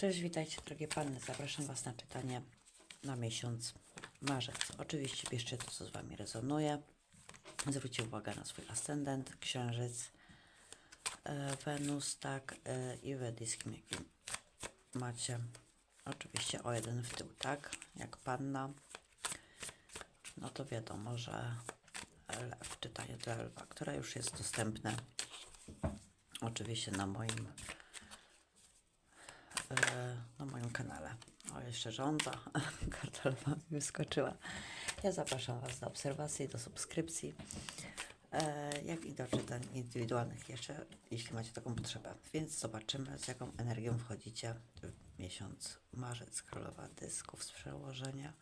Cześć, witajcie drogie panny. Zapraszam Was na czytanie na miesiąc marzec. Oczywiście bierzcie to, co z Wami rezonuje. Zwróćcie uwagę na swój ascendent, księżyc, e, Wenus, tak, e, i wedyskim, jakim macie. Oczywiście o jeden w tył, tak, jak panna. No to wiadomo, że lew, czytanie dla lwa, które już jest dostępne oczywiście na moim na moim kanale. O, jeszcze żądza. Karta lewa mi wyskoczyła. Ja zapraszam Was do obserwacji, do subskrypcji, e, jak i do czytań indywidualnych jeszcze, jeśli macie taką potrzebę. Więc zobaczymy, z jaką energią wchodzicie w miesiąc marzec. Królowa dysków z przełożenia.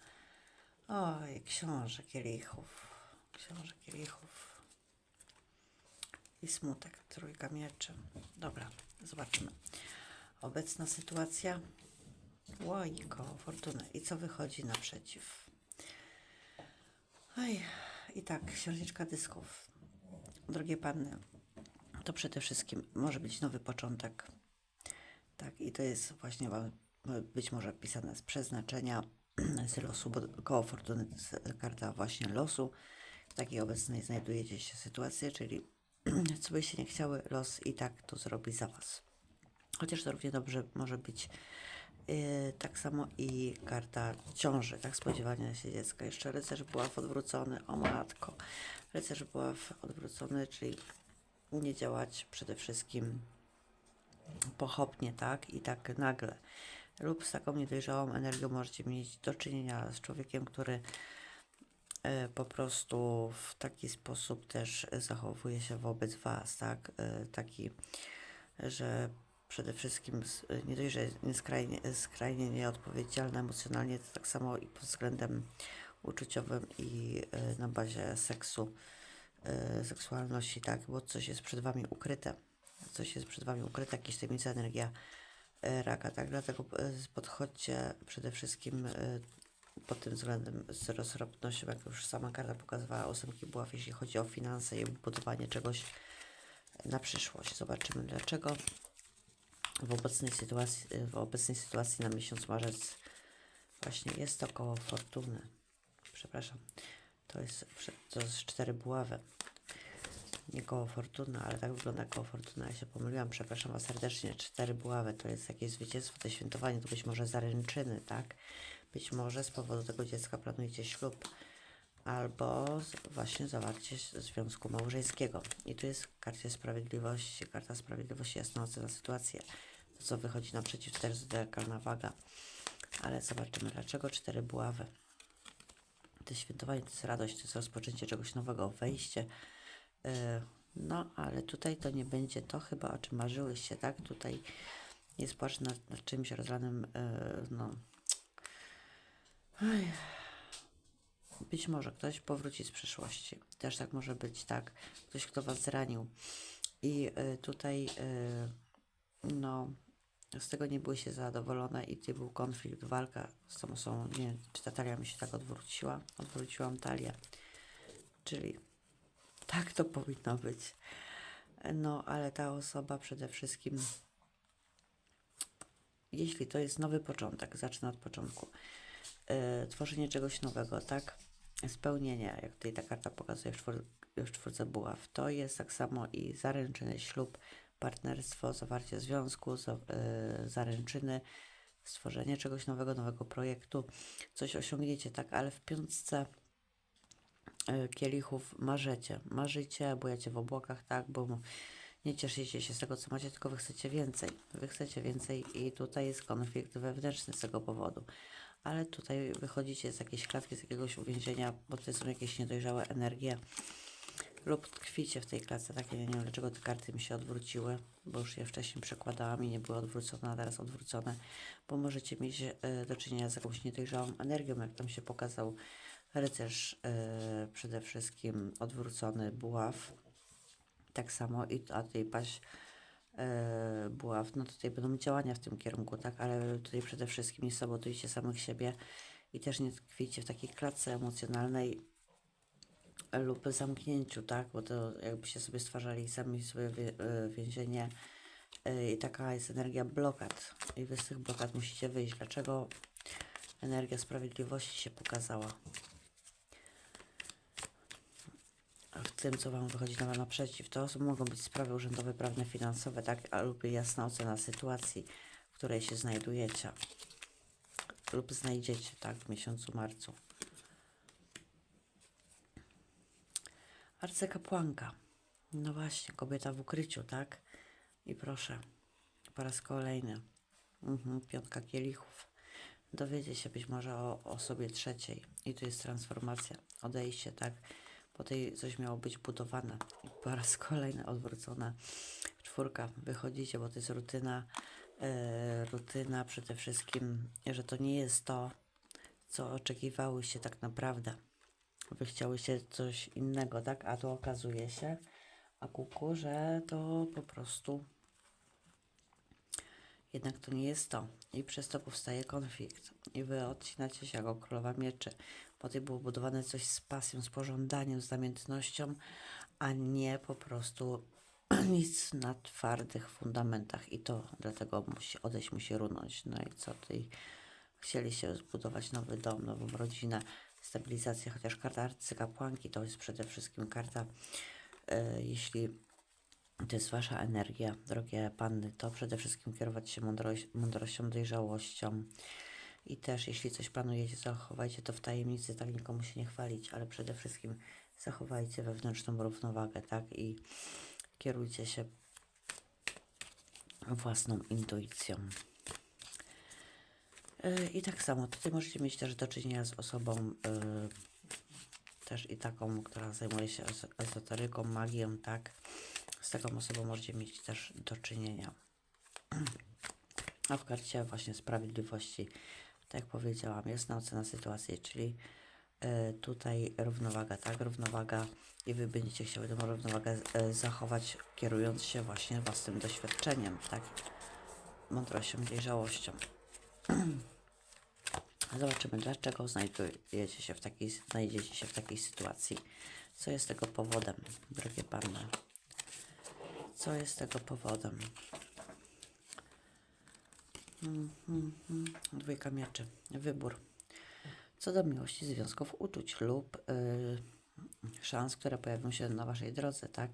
Oj, książę kielichów. Książę kielichów. I smutek, trójka mieczy. Dobra, zobaczymy. Obecna sytuacja. Łojko, fortuny. I co wychodzi naprzeciw? Oj, i tak, księżniczka dysków. Drogie panny, to przede wszystkim może być nowy początek. Tak, i to jest właśnie wam być może pisane z przeznaczenia, z losu, bo koło fortuny karta właśnie losu. W takiej obecnej znajdujecie się sytuacji, czyli co byście nie chciały, los i tak to zrobi za was. Chociaż to równie dobrze może być yy, tak samo i karta ciąży, tak spodziewania się dziecka. Jeszcze rycerz była w odwrócony, o matko, rycerz była w odwrócony, czyli nie działać przede wszystkim pochopnie, tak, i tak nagle. Lub z taką niedojrzałą energią możecie mieć do czynienia z człowiekiem, który e, po prostu w taki sposób też zachowuje się wobec Was, tak? E, Taki, że przede wszystkim nie dość, że jest nieskrajnie, skrajnie nieodpowiedzialna emocjonalnie, to tak samo i pod względem uczuciowym i e, na bazie seksu, e, seksualności, tak? Bo coś jest przed Wami ukryte. Coś jest przed Wami ukryte, jakaś tajemnica energia e, raka, tak? Dlatego podchodźcie przede wszystkim pod tym względem z roztropnością, jak już sama karta pokazywała, ósemki buław, jeśli chodzi o finanse i budowanie czegoś na przyszłość. Zobaczymy dlaczego w obecnej sytuacji, w obecnej sytuacji na miesiąc marzec właśnie jest to koło fortuny. Przepraszam, to jest, to jest cztery buławy. Nie koło fortuny, ale tak wygląda koło fortuny. Ja się pomyliłam, przepraszam Was serdecznie. Cztery buławy to jest jakieś zwycięstwo, to świętowanie, to być może zaręczyny, tak? Być może z powodu tego dziecka planujecie ślub albo właśnie zawarcie związku małżeńskiego. I tu jest karta sprawiedliwości. Karta sprawiedliwości jasno ocena sytuację. To, co wychodzi naprzeciw, też zodiakalna waga. Ale zobaczymy, dlaczego cztery buławy. To świętowanie, to jest radość, to jest rozpoczęcie czegoś nowego, wejście. Yy, no, ale tutaj to nie będzie to chyba, o czym marzyłyście, tak? Tutaj jest płacz nad, nad czymś rozlanym, yy, no... Oj. Być może ktoś powróci z przeszłości. Też tak może być, tak. Ktoś, kto was zranił. I y, tutaj, y, no, z tego nie były się zadowolone i tu był konflikt, walka z tą osobą. Nie wiem, czy ta talia mi się tak odwróciła. Odwróciłam talię. Czyli tak to powinno być. No, ale ta osoba przede wszystkim, jeśli to jest nowy początek, zacznę od początku. y, tworzenie czegoś nowego, tak? Spełnienie, jak tutaj ta karta pokazuje czwór, w czwórce buław. To jest tak samo i zaręczyny, ślub, partnerstwo, zawarcie związku, y, zaręczyny, stworzenie czegoś nowego, nowego projektu, coś osiągniecie, tak? Ale w piątce y, kielichów marzecie, marzycie, bujecie w obłokach, tak? Bo nie cieszycie się z tego, co macie, tylko wy chcecie więcej. Wy chcecie więcej i tutaj jest konflikt wewnętrzny z tego powodu. Ale tutaj wychodzicie z jakiejś klatki, z jakiegoś uwięzienia, bo to są jakieś niedojrzałe energie lub tkwicie w tej klatce. Takie, ja nie wiem, dlaczego te karty mi się odwróciły, bo już je wcześniej przekładałam i nie były odwrócone, a teraz odwrócone, bo możecie mieć e, do czynienia z jakąś niedojrzałą energią, jak tam się pokazał rycerz e, przede wszystkim odwrócony buław. Tak samo i a tutaj paść e, buław, no tutaj będą działania w tym kierunku, tak, ale tutaj przede wszystkim nie sabotujcie samych siebie i też nie tkwijcie w takiej klatce emocjonalnej lub zamknięciu, tak, bo to jakbyście sobie stwarzali sami sobie e, więzienie Y, I taka jest energia blokad. I wy z tych blokad musicie wyjść. Dlaczego energia sprawiedliwości się pokazała? W tym, co Wam wychodzi na naprzeciw, to mogą być sprawy urzędowe, prawne, finansowe, tak? A lub jasna ocena sytuacji, w której się znajdujecie. Lub znajdziecie, tak? W miesiącu marcu. Arcykapłanka. No właśnie, kobieta w ukryciu, tak? I proszę, po raz kolejny. Mhm, piątka kielichów. Dowiedzie się być może o osobie trzeciej. I tu jest transformacja, odejście, tak? Po tej coś miało być budowane. I po raz kolejny odwrócona czwórka. Wychodzicie, bo to jest rutyna. E, rutyna przede wszystkim, że to nie jest to, co oczekiwałyście tak naprawdę. Wy chciałyście coś innego, tak? A tu okazuje się, a kuku, że to po prostu jednak to nie jest to. I przez to powstaje konflikt. I wy odcinacie się jako królowa mieczy. Potem było budowane coś z pasją, z pożądaniem, z namiętnością, a nie po prostu nic na twardych fundamentach. I to dlatego musi odejść, musi runąć. No i co ty? Chcieliście zbudować nowy dom, nową rodzinę, stabilizację, chociaż karta arcykapłanki to jest przede wszystkim karta, e, jeśli to jest wasza energia, drogie panny, to przede wszystkim kierować się mądrość, mądrością, dojrzałością. I też, jeśli coś planujecie, zachowajcie to w tajemnicy, tak nikomu się nie chwalić, ale przede wszystkim zachowajcie wewnętrzną równowagę, tak? I kierujcie się własną intuicją. Yy, I tak samo, tutaj możecie mieć też do czynienia z osobą yy, też i taką, która zajmuje się ezoteryką, magią, tak? Z taką osobą możecie mieć też do czynienia. A w karcie właśnie sprawiedliwości, tak jak powiedziałam, na ocena sytuacji, czyli e, tutaj równowaga, tak? Równowaga i wy będziecie chciały tę równowagę e, zachować, kierując się właśnie własnym doświadczeniem, tak? Mądrością, dojrzałością. Zobaczymy, dlaczego znajdujecie się w takiej, znajdziecie się w takiej sytuacji. Co jest tego powodem, drogie panny? Co jest tego powodem? Mhm, mhm. Dwójka mieczy. Wybór. Co do miłości, związków, uczuć lub y, szans, które pojawią się na Waszej drodze, tak?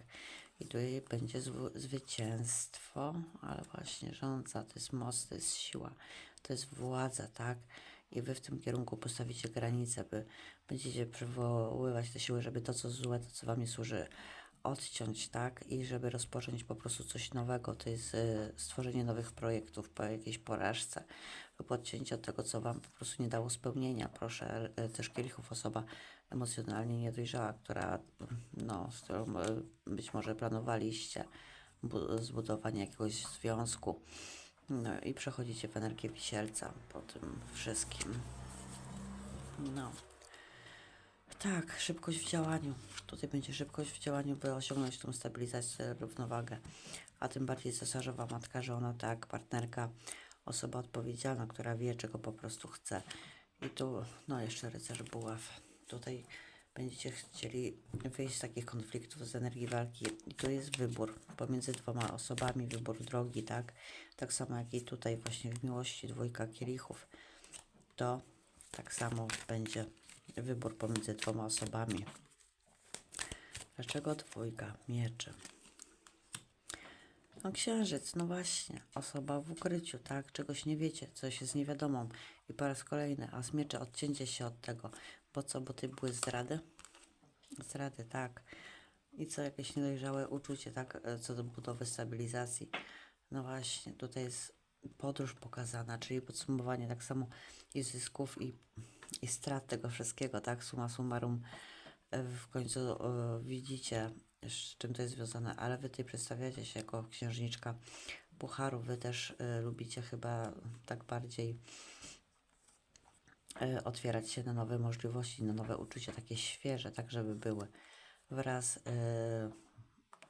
I tutaj będzie zw- zwycięstwo, ale właśnie rządza, to jest moc, to jest siła, to jest władza, tak? I Wy w tym kierunku postawicie granice, by będziecie przywoływać te siły, żeby to, co złe, to, co Wam nie służy, odciąć, tak? I żeby rozpocząć po prostu coś nowego, to jest y, stworzenie nowych projektów po jakiejś porażce lub odcięcie od tego, co Wam po prostu nie dało spełnienia. Proszę, y, też kielichów osoba emocjonalnie niedojrzała, która, no, z którą y, być może planowaliście bu- zbudowanie jakiegoś związku. No i przechodzicie w energię wisielca po tym wszystkim. No. Tak, szybkość w działaniu. Tutaj będzie szybkość w działaniu, by osiągnąć tą stabilizację, równowagę. A tym bardziej cesarzowa matka, żona, tak, partnerka, osoba odpowiedzialna, która wie, czego po prostu chce. I tu, no jeszcze rycerz buław. Tutaj będziecie chcieli wyjść z takich konfliktów, z energii walki. I tu jest wybór pomiędzy dwoma osobami, wybór drogi, tak? Tak samo jak i tutaj właśnie w miłości dwójka kielichów. To tak samo będzie wybór pomiędzy dwoma osobami. Dlaczego dwójka mieczy? No księżyc, no właśnie, osoba w ukryciu, tak? Czegoś nie wiecie, coś jest niewiadomą. I po raz kolejny, a z mieczy odcięcie się od tego. Bo co, bo ty były zdrady? Zdrady, tak. I co, jakieś niedojrzałe uczucie, tak? e, Co do budowy stabilizacji. No właśnie, tutaj jest podróż pokazana, czyli podsumowanie tak samo i zysków, i, i strat tego wszystkiego, tak? Suma summarum e, w końcu e, widzicie, z czym to jest związane, ale wy tutaj przedstawiacie się jako księżniczka Pucharu. Wy też lubicie chyba tak bardziej otwierać się na nowe możliwości, na nowe uczucia, takie świeże, tak żeby były wraz e,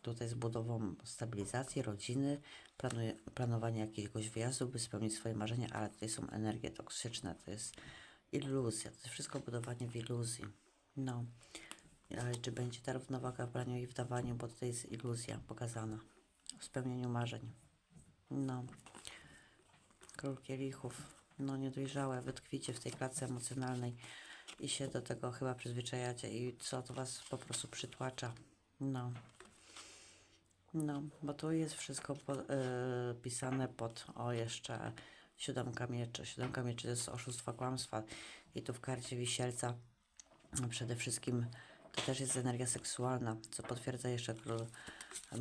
tutaj z budową stabilizacji rodziny, planuje, planowanie jakiegoś wyjazdu, by spełnić swoje marzenia, ale tutaj są energie toksyczne, to jest iluzja, to jest wszystko budowanie w iluzji. No, ale czy będzie ta równowaga w braniu i w dawaniu, bo tutaj jest iluzja pokazana w spełnieniu marzeń. No. Król kielichów. No niedojrzałe, wytkwicie w tej klatce emocjonalnej i się do tego chyba przyzwyczajacie i co to was po prostu przytłacza. No. No, bo tu jest wszystko po, y, pisane pod, o jeszcze siódemka mieczy. Siódemka mieczy to jest oszustwa, kłamstwa. I tu w karcie wisielca przede wszystkim to też jest energia seksualna, co potwierdza jeszcze król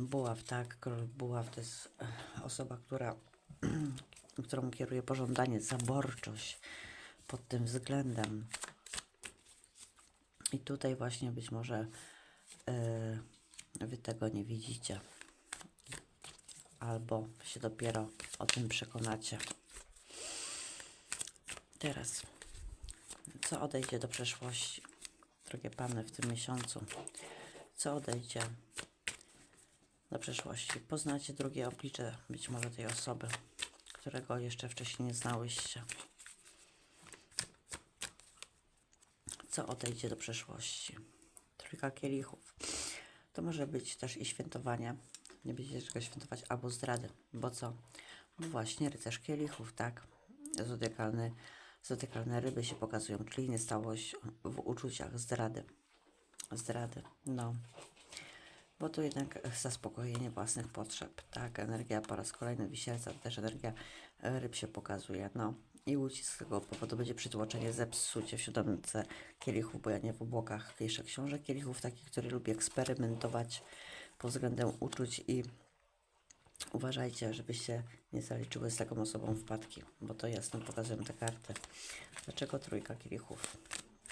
buław, tak? Król buław to jest e, osoba, która, którą kieruje pożądanie, zaborczość pod tym względem. I tutaj właśnie być może y, wy tego nie widzicie albo się dopiero o tym przekonacie. Teraz, co odejdzie do przeszłości, drogie Panny, w tym miesiącu? Co odejdzie do przeszłości? Poznacie drugie oblicze być może tej osoby, którego jeszcze wcześniej nie znałyście. Co odejdzie do przeszłości? Trójka kielichów. To może być też i świętowanie. Nie będziecie czego świętować, albo zdrady. Bo co? Bo właśnie rycerz kielichów, tak? Zodiakalny, zodiakalne ryby się pokazują, czyli niestałość w uczuciach, zdrady. Zdrady, no. Bo tu jednak zaspokojenie własnych potrzeb, tak? Energia po raz kolejny wisielca, też energia e, ryb się pokazuje, no. I łódź z tego powodu będzie przytłoczenie, zepsucie w siódemce kielichów, bo ja nie w obłokach piszę książek kielichów, taki, który lubi eksperymentować pod względem uczuć i uważajcie, żebyście nie zaliczyły z taką osobą wpadki, bo to jasno pokazują te karty. Dlaczego trójka kielichów?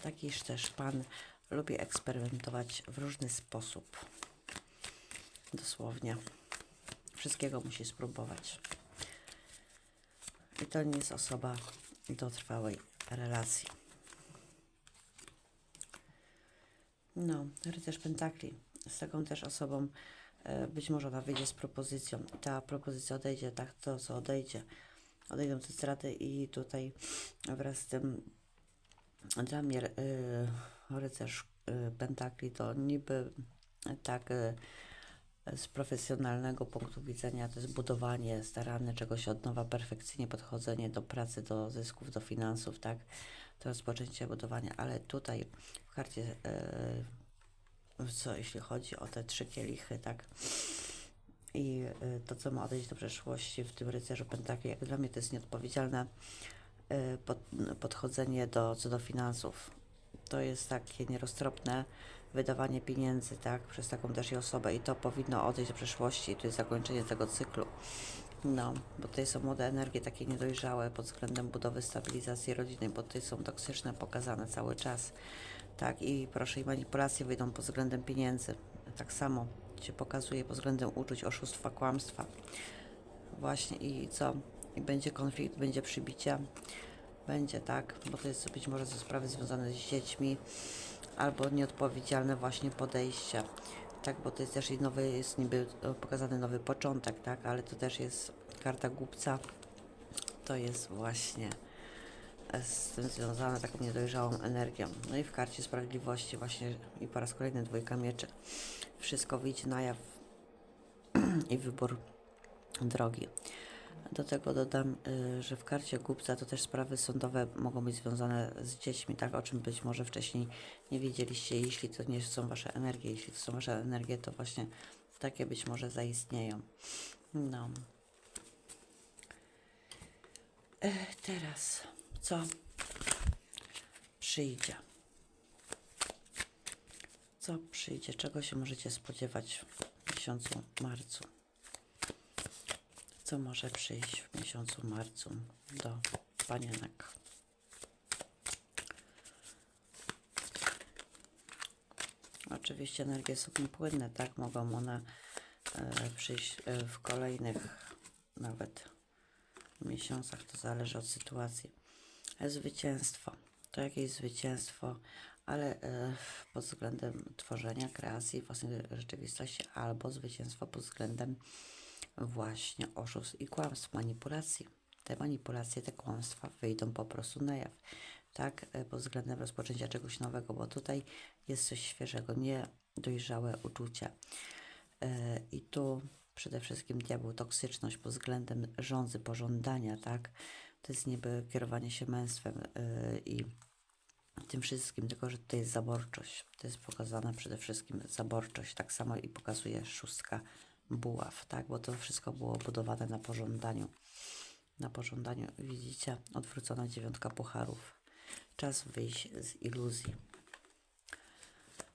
Takiż też Pan lubi eksperymentować w różny sposób. Dosłownie. Wszystkiego musi spróbować. I to nie jest osoba do trwałej relacji. No, rycerz pentakli. Z taką też osobą e, być może ona wyjdzie z propozycją. Ta propozycja odejdzie, tak to co odejdzie. Odejdą te straty i tutaj wraz z tym dla y, rycerz y, pentakli to niby tak z profesjonalnego punktu widzenia to jest budowanie, starane czegoś od nowa, perfekcyjnie podchodzenie do pracy, do zysków, do finansów, tak? To rozpoczęcie budowania, ale tutaj w karcie, yy, co jeśli chodzi o te trzy kielichy, tak? I yy, to, co ma odejść do przeszłości w tym rycerzu pentakli, jak dla mnie to jest nieodpowiedzialne yy, pod, podchodzenie do, co do finansów. To jest takie nieroztropne, wydawanie pieniędzy, tak, przez taką też i osobę i to powinno odejść do przeszłości, to jest zakończenie tego cyklu. No, bo tutaj są młode energie takie niedojrzałe pod względem budowy stabilizacji rodziny, bo tutaj są toksyczne pokazane cały czas, tak, i proszę, i manipulacje wyjdą pod względem pieniędzy, tak samo się pokazuje pod względem uczuć, oszustwa, kłamstwa. Właśnie i co? I będzie konflikt, będzie przybicia, będzie tak, bo to jest być może ze sprawy związane z dziećmi, albo nieodpowiedzialne właśnie podejście. Tak, bo to jest też i nowy, jest niby pokazany nowy początek, tak, ale to też jest karta głupca. To jest właśnie z tym związane taką niedojrzałą energią. No i w karcie sprawiedliwości właśnie i po raz kolejny dwójka mieczy. Wszystko wyjdzie na jaw i wybór drogi. Do tego dodam, y, że w karcie głupca to też sprawy sądowe mogą być związane z dziećmi, tak, o czym być może wcześniej nie wiedzieliście. Jeśli to nie są wasze energie, jeśli to są wasze energie, to właśnie takie być może zaistnieją. No. E, teraz co przyjdzie? Co przyjdzie? Czego się możecie spodziewać w miesiącu marcu? Co może przyjść w miesiącu marcu do panienek. Oczywiście energie są płynne, tak? Mogą one e, przyjść e, w kolejnych nawet miesiącach, to zależy od sytuacji. Zwycięstwo. To jakieś zwycięstwo, ale e, pod względem tworzenia, kreacji własnej rzeczywistości, albo zwycięstwo pod względem właśnie oszustw i kłamstw, manipulacji. Te manipulacje, te kłamstwa wyjdą po prostu na jaw. Tak, e, pod względem rozpoczęcia czegoś nowego, bo tutaj jest coś świeżego, niedojrzałe uczucia. E, I tu przede wszystkim diabeł, toksyczność pod względem rządzy, pożądania, tak? To jest niby kierowanie się męstwem yy, i tym wszystkim, tylko że to jest zaborczość. To jest pokazana przede wszystkim zaborczość. Tak samo i pokazuje szóstka buław, tak? Bo to wszystko było budowane na pożądaniu. Na pożądaniu, widzicie, odwrócona dziewiątka pucharów. Czas wyjść z iluzji.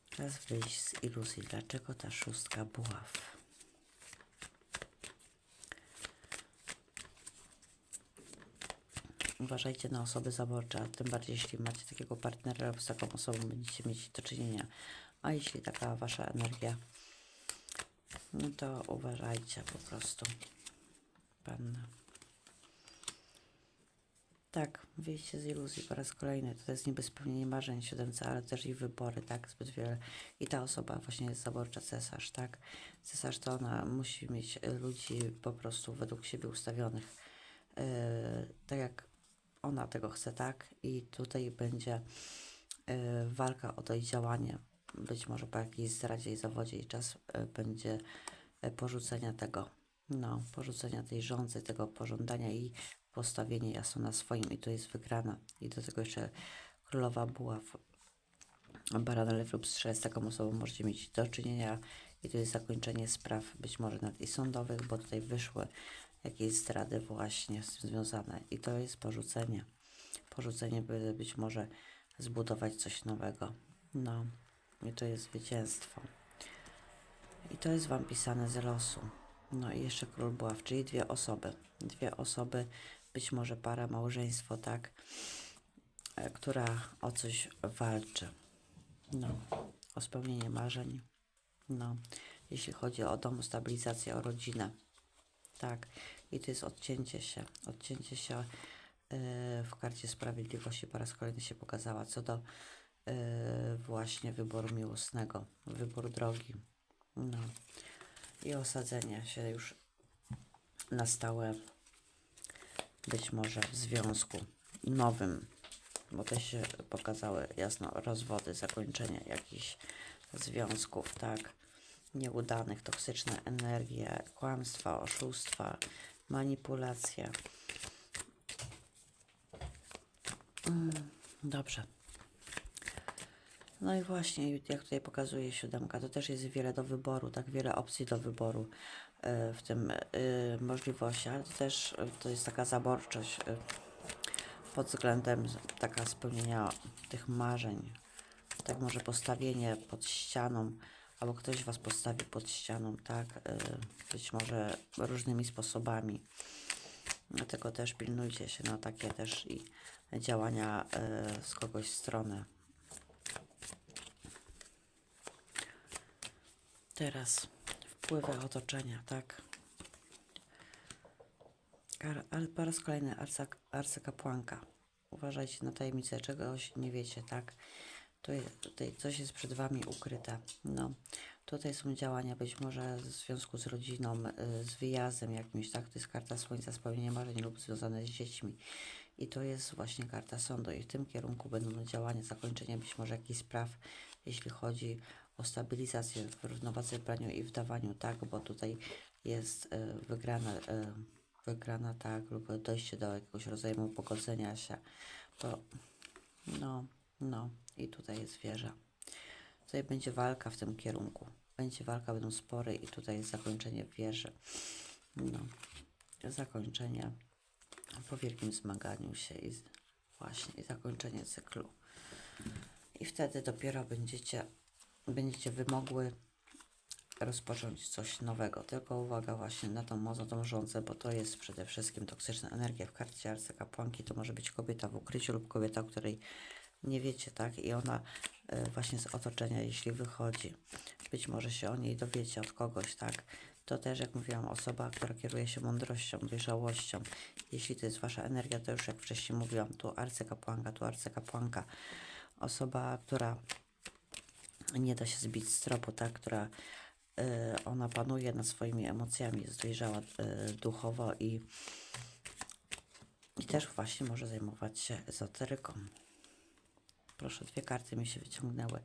Czas wyjść z iluzji. Dlaczego ta szóstka buław? Uważajcie na osoby zaborcze, a tym bardziej jeśli macie takiego partnera lub z taką osobą będziecie mieć do czynienia. A jeśli taka wasza energia, no to uważajcie po prostu. Pan. Tak, wyjście z iluzji po raz kolejny. To jest niby spełnienie marzeń siódemca, ale też i wybory, tak, zbyt wiele. I ta osoba właśnie jest zaborcza, cesarz, tak. Cesarz to ona musi mieć ludzi po prostu według siebie ustawionych. Yy, tak jak ona tego chce, tak? I tutaj będzie yy, walka o to i działanie. Być może po jakiejś zdradzie i zawodzie i czas yy, będzie yy, porzucenia tego, no, porzucenia tej rządzy, tego pożądania i postawienie jasno na swoim i to jest wygrana. I do tego jeszcze królowa buław, barana lew lub strzelec, taką osobą możecie mieć do czynienia i to jest zakończenie spraw być może nawet i sądowych, bo tutaj wyszły jakieś zdrady właśnie z tym związane i to jest porzucenie. Porzucenie, by być może zbudować coś nowego. No i to jest zwycięstwo. I to jest Wam pisane z losu. No i jeszcze król buław, czyli dwie osoby. Dwie osoby, być może para, małżeństwo, tak? E, Która o coś walczy. No, o spełnienie marzeń. No, jeśli chodzi o dom, stabilizację, o rodzinę. Tak, i to jest odcięcie się. Odcięcie się yy, w karcie sprawiedliwości po raz kolejny się pokazała co do właśnie wyboru miłosnego, wyboru drogi. No. I osadzenie się już na stałe, być może w związku nowym, bo te się pokazały jasno rozwody, zakończenie jakichś związków, tak, nieudanych, toksyczne energie, kłamstwa, oszustwa, manipulacja. Mm, dobrze. No i właśnie, jak tutaj pokazuje siódemka, to też jest wiele do wyboru, tak wiele opcji do wyboru e, w tym e, możliwości, ale to też e, to jest taka zaborczość pod względem taka spełnienia tych marzeń. Tak może postawienie pod ścianą, albo ktoś was postawi pod ścianą, tak? Być może różnymi sposobami. Dlatego też pilnujcie się na takie też i działania z kogoś strony. Teraz wpływy otoczenia, tak? Ale po raz kolejny arcykapłanka. Uważajcie na tajemnicę, czegoś nie wiecie, tak? Tu jest, tutaj coś jest przed Wami ukryte. No, tutaj są działania być może w związku z rodziną, y, z wyjazdem jakimś, tak? To jest karta słońca, spełnienie marzeń lub związane z dziećmi. I to jest właśnie karta sądu i w tym kierunku będą działania, zakończenie być może jakichś spraw, jeśli chodzi o stabilizację w równowadze w braniu i w dawaniu, tak? Bo tutaj jest y, wygrana, y, wygrana, tak? Lub dojście do jakiegoś rodzaju pogodzenia się. To, no, no i tutaj jest wieża. Tutaj będzie walka w tym kierunku. Będzie walka, będą spory i tutaj jest zakończenie wieży. No, zakończenie po wielkim zmaganiu się i właśnie i zakończenie cyklu. I wtedy dopiero będziecie, będziecie wy mogły rozpocząć coś nowego. Tylko uwaga właśnie na tą moc, na tą bo to jest przede wszystkim toksyczna energia w karcie arcykapłanki. To może być kobieta w ukryciu lub kobieta, której nie wiecie, tak? I ona e, właśnie z otoczenia, jeśli wychodzi, być może się o niej dowiecie od kogoś, tak? To też, jak mówiłam, osoba, która kieruje się mądrością, dojrzałością. Jeśli to jest wasza energia, to już jak wcześniej mówiłam, tu arcykapłanka, tu arcykapłanka. Osoba, która nie da się zbić z tropu, tak? Która y, ona panuje nad swoimi emocjami, jest dojrzała y, duchowo i, i też właśnie może zajmować się ezoteryką. Proszę, dwie karty mi się wyciągnęły.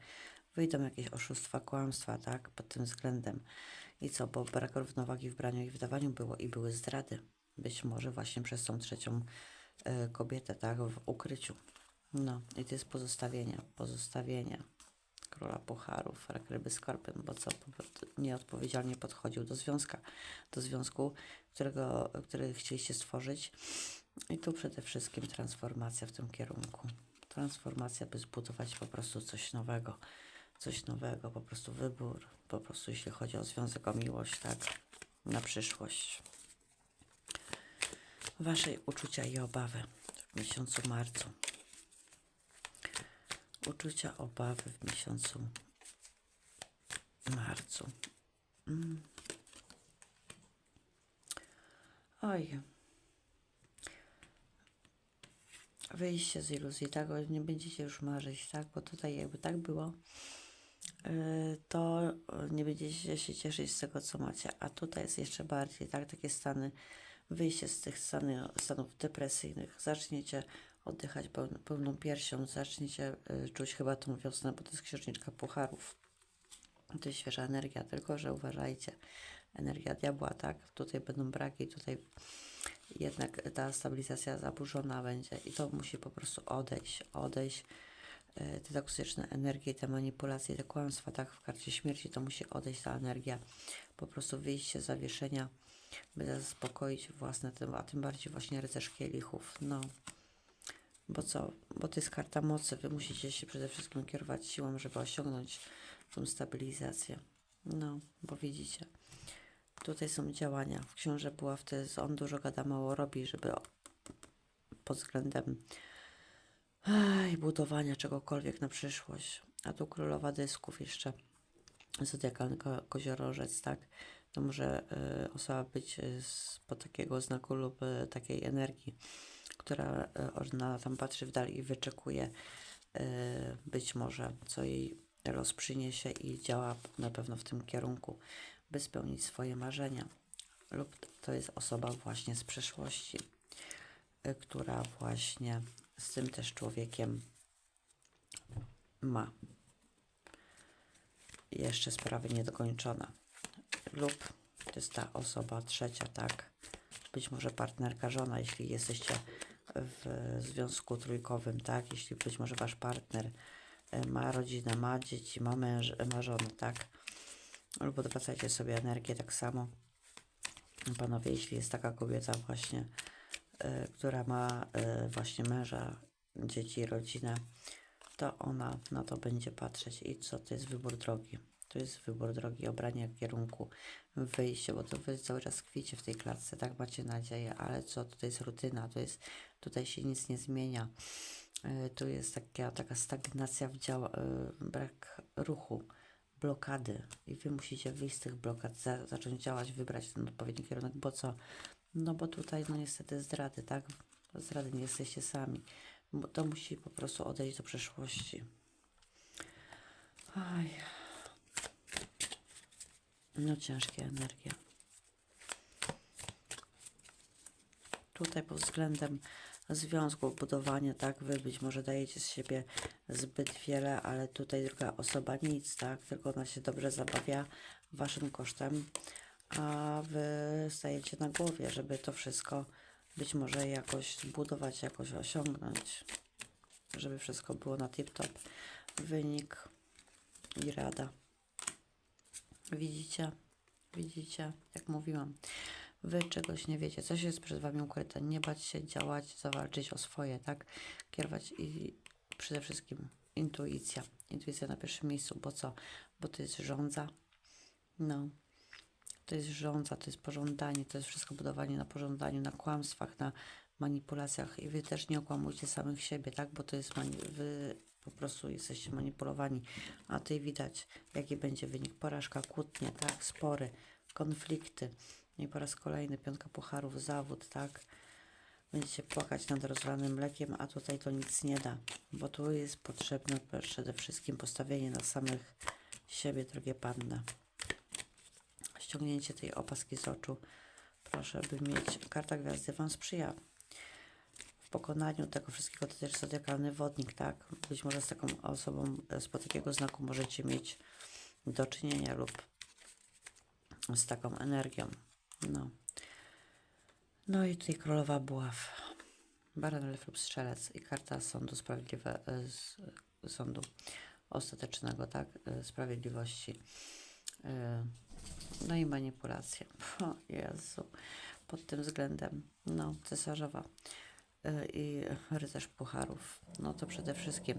wyjdą jakieś oszustwa, kłamstwa, tak, pod tym względem. I co, bo brak równowagi w braniu i wydawaniu było i były zdrady. Być może właśnie przez tą trzecią e, kobietę, tak, w ukryciu. No, i to jest pozostawienie, pozostawienie króla pucharów, rak ryby skorpion, bo co, nieodpowiedzialnie podchodził do związka, do związku, którego, który chcieliście stworzyć. I tu przede wszystkim transformacja w tym kierunku. Transformacja, by zbudować po prostu coś nowego, coś nowego, po prostu wybór, po prostu jeśli chodzi o związek, o miłość, tak, na przyszłość. Waszej uczucia i obawy w miesiącu marcu. Uczucia, obawy w miesiącu marcu. Mm. Oj. Wyjście z iluzji, tak? Nie będziecie już marzyć, tak? Bo tutaj jakby tak było, yy, to nie będziecie się cieszyć z tego, co macie. A tutaj jest jeszcze bardziej, tak? Takie stany, wyjście z tych stany, stanów depresyjnych. Zaczniecie oddychać pełn, pełną piersią, zaczniecie czuć chyba tą wiosnę, bo to jest księżniczka pucharów. To jest świeża energia, tylko że uważajcie, energia diabła, tak? Tutaj będą braki, tutaj jednak ta stabilizacja zaburzona będzie i to musi po prostu odejść, odejść. y, Te toksyczne energie, te manipulacje, te kłamstwa, tak? W karcie śmierci to musi odejść ta energia, po prostu wyjście z zawieszenia, by zaspokoić własne, a tym bardziej właśnie rycerz kielichów, no. Bo co? Bo to jest karta mocy. Wy musicie się przede wszystkim kierować siłą, żeby osiągnąć tą stabilizację. No, bo widzicie. Tutaj są działania. Książę była wtedy, on dużo gada, mało robi, żeby pod względem aj, budowania czegokolwiek na przyszłość. A tu królowa dysków jeszcze. Zodiakalny ko- koziorożec, tak? To może y, osoba być y, z pod takiego znaku lub y, takiej energii która e, ona tam patrzy w dal i wyczekuje e, być może, co jej los przyniesie i działa na pewno w tym kierunku, by spełnić swoje marzenia. Lub to jest osoba właśnie z przeszłości, e, która właśnie z tym też człowiekiem ma jeszcze sprawy niedokończone. Lub to jest ta osoba trzecia, tak? Być może partnerka, żona, jeśli jesteście w związku trójkowym, tak? Jeśli być może wasz partner e, ma rodzinę, ma dzieci, ma męż, ma żonę, tak? Lub odwracajcie sobie energię tak samo. Panowie, jeśli jest taka kobieta właśnie, e, która ma e, właśnie męża, dzieci, rodzinę, to ona na to będzie patrzeć i co to jest wybór drogi. To jest wybór drogi, obranie kierunku, wyjście, bo to wy cały czas tkwicie w tej klatce, tak macie nadzieję, ale co, to jest rutyna, to jest, tutaj się nic nie zmienia. Y, Tu jest taka, taka stagnacja w działa, y, brak ruchu, blokady i wy musicie wyjść z tych blokad, za, zacząć działać, wybrać ten odpowiedni kierunek, bo co? No bo tutaj no niestety zdrady, tak? Zdrady nie jesteście sami, bo to musi po prostu odejść do przeszłości. Aj. No ciężkie energie. Tutaj pod względem związku, budowania, tak, wy być może dajecie z siebie zbyt wiele, ale tutaj druga osoba nic, tak, tylko ona się dobrze zabawia waszym kosztem, a wy stajecie na głowie, żeby to wszystko być może jakoś zbudować, jakoś osiągnąć, żeby wszystko było na tip-top. Wynik i rada. Widzicie? Widzicie? Jak mówiłam. Wy czegoś nie wiecie, coś jest przed wami ukryte. Nie bać się działać, zawalczyć o swoje, tak? Kierować i przede wszystkim intuicja. Intuicja na pierwszym miejscu, bo co? Bo to jest rządza. No. To jest rządza, to jest pożądanie, to jest wszystko budowanie na pożądaniu, na kłamstwach, na manipulacjach i wy też nie okłamujcie samych siebie, tak? Bo to jest mani- wy po prostu jesteście manipulowani, a tutaj widać, jaki będzie wynik. Porażka, kłótnie, tak? Spory, konflikty. No I po raz kolejny piątka pucharów, zawód, tak? Będziecie płakać nad rozlanym mlekiem, a tutaj to nic nie da, bo tu jest potrzebne przede wszystkim postawienie na samych siebie, drogie panny ściągnięcie tej opaski z oczu. Proszę, by mieć karta gwiazdy Wam sprzyja pokonaniu tego wszystkiego to też zodiakalny wodnik, tak? Być może z taką osobą spod takiego znaku możecie mieć do czynienia lub z taką energią. No. No i tutaj królowa buław. Baran, lew lub strzelec i karta sądu sprawiedliwe, e, z, sądu ostatecznego, tak? E, Sprawiedliwości. E, No i manipulacja. O Jezu. Pod tym względem, no, cesarzowa i rycerz pucharów. No to przede wszystkim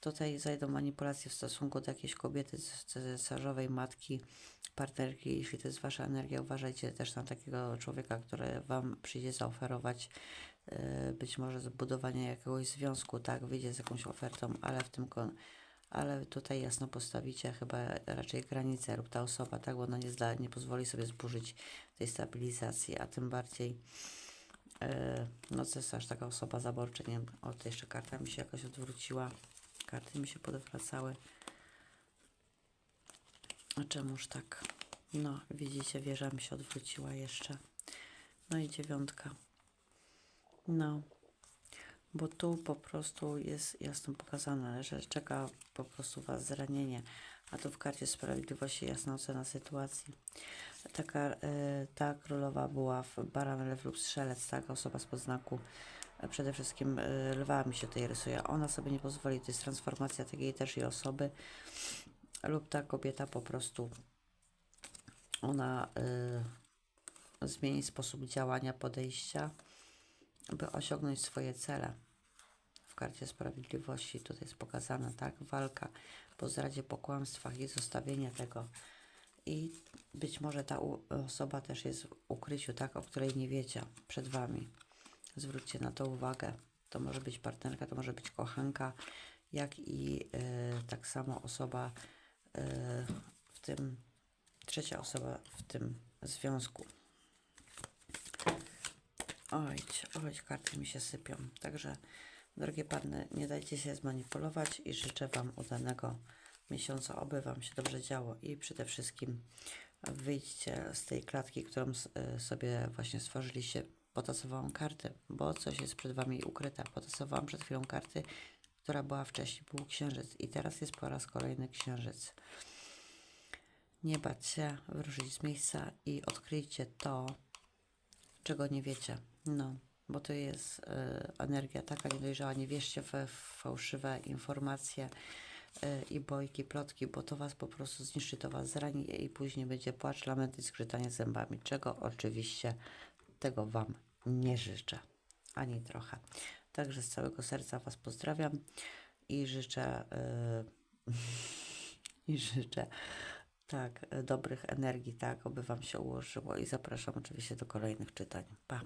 tutaj zajdą manipulacje w stosunku do jakiejś kobiety, cesarzowej matki, partnerki. Jeśli to jest wasza energia, uważajcie też na takiego człowieka, który wam przyjdzie zaoferować e, być może zbudowanie jakiegoś związku, tak, wyjdzie z jakąś ofertą, ale w tym kon- ale tutaj jasno postawicie chyba raczej granice lub ta osoba, tak, bo ona nie, zda, nie pozwoli sobie zburzyć tej stabilizacji, a tym bardziej e, no cesarz, taka osoba zaborcza, nie wiem, o to jeszcze karta mi się jakoś odwróciła, karty mi się podwracały. A czemuż tak? No, widzicie, wieża mi się odwróciła jeszcze. No i dziewiątka. No, bo tu po prostu jest jasno pokazane, że czeka po prostu Was zranienie, a tu w karcie sprawiedliwości jasna ocena sytuacji. Taka, e, ta królowa była w baran, lew lub strzelec, taka osoba z podznaku e, przede wszystkim e, lwa mi się tutaj rysuje. Ona sobie nie pozwoli, to jest transformacja takiej też i osoby lub ta kobieta po prostu ona y, zmieni sposób działania, podejścia, by osiągnąć swoje cele. W karcie sprawiedliwości tutaj jest pokazana, tak, walka po zdradzie, po kłamstwach i zostawienie tego. I być może ta osoba też jest w ukryciu, tak, o której nie wiecie przed Wami. Zwróćcie na to uwagę. To może być partnerka, to może być kochanka, jak i y, tak samo osoba y, w tym, trzecia osoba w tym związku. Oj, oj, karty mi się sypią. Także, drogie panny, nie dajcie się zmanipulować i życzę Wam udanego miesiąca, oby Wam się dobrze działo i przede wszystkim wyjdźcie z tej klatki, którą y, sobie właśnie stworzyliście. Potasowałam karty, bo coś jest przed Wami ukryte. Potasowałam przed chwilą karty, która była wcześniej, był księżyc i teraz jest po raz kolejny księżyc. Nie bać się, wyruszyć z miejsca i odkryjcie to, czego nie wiecie. No, bo to jest y, energia taka niedojrzała. Nie wierzcie we fałszywe informacje i bojki, plotki, bo to was po prostu zniszczy, to was zrani i później będzie płacz, lament i zgrzytanie zębami, czego oczywiście tego wam nie życzę. Ani trochę. Także z całego serca was pozdrawiam i życzę y, i życzę tak, dobrych energii, tak, aby Wam się ułożyło i zapraszam oczywiście do kolejnych czytań. Pa!